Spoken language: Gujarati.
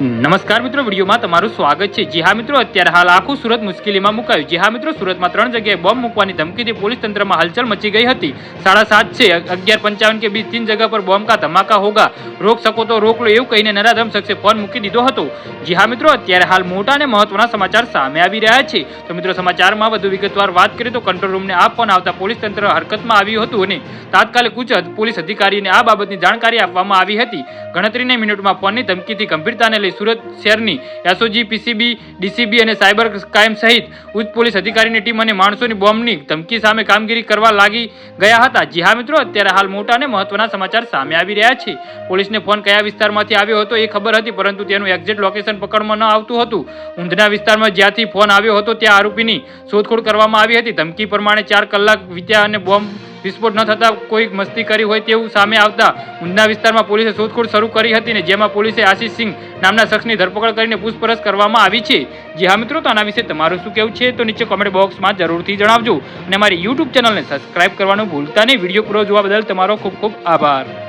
નમસ્કાર મિત્રો, વિડીયોમાં તમારું સ્વાગત છે. જી હા મિત્રો, અત્યારે હાલ આખું સુરત મુશ્કેલીમાં મુકાયું. જી હા મિત્રો, સુરતમાં ત્રણ જગ્યાએ બોમ્બ મૂકવાની ધમકીથી પોલીસ તંત્રમાં હલચલ મચી ગઈ હતી. સાડા સાત છે અગિયાર પંચાવન કે બીસ તીન જગા પર બોમ્બ કા ધમાકા હોગા. રોક શકો તો રોક લો એવું કહીને નરાધમ શખ્સે ફોન મૂકી દીધો હતો. જી હા મિત્રો, અત્યારે હાલ મોટા અને મહત્વના સમાચાર સામે આવી રહ્યા છે. તો મિત્રો, સમાચારમાં વધુ વિગતવાર વાત કરીએ તો કંટ્રોલ રૂમને આ ફોન આવતા પોલીસ તંત્ર હરકતમાં આવ્યું હતું અને તાત્કાલિક ઉચ્ચ પોલીસ અધિકારીને આ બાબતની જાણકારી આપવામાં આવી હતી. ગણતરીની મિનિટમાં ફોનની ધમકીથી ગંભીરતાને લઈ સુરત શહેરની એસઓજી પીસીબી ડીસીબી અને સાયબર ક્રાઇમ સહિત ઉચ્ચ પોલીસ અધિકારીની ટીમ અને માણસોની બોમ્બની ધમકી સામે કામગીરી કરવા લાગી ગયા હતા. જી હા મિત્રો, અત્યારે હાલ મોટા અને મહત્વના સમાચાર સામે આવી રહ્યા છે. પોલીસને ફોન કયા વિસ્તારમાંથી આવ્યો હતો એ ખબર હતી, પરંતુ તેનું એક્ઝેક્ટ લોકેશન પકડમાં ન આવતું હતું. ઊંધના વિસ્તારમાં જ્યાંથી ફોન આવ્યો હતો, ત્યાં આરોપીની શોધખોળ કરવામાં આવી હતી. ધમકી પ્રમાણે ચાર કલાક વીત્યા અને બોમ્બ વિસ્ફોટ ન થતા કોઈ મસ્તી કરી હોય તેવું સામે આવતા ઊંધના વિસ્તારમાં પોલીસે શોધખોળ શરૂ કરી હતી ને જેમાં પોલીસે આશીષ સિંહ નામના શખ્સની ધરપકડ કરીને પૂછપરછ કરવામાં આવી છે. જી હા મિત્રો, તો આના વિશે તમારું શું કહેવું છે? તો નીચે કોમેન્ટ બોક્સમાં જરૂરથી જણાવજો અને અમારી યુટ્યુબ ચેનલને સબસ્ક્રાઇબ કરવાનું ભૂલતા નહીં. વીડિયો પૂરો જોવા બદલ તમારો ખૂબ ખૂબ આભાર.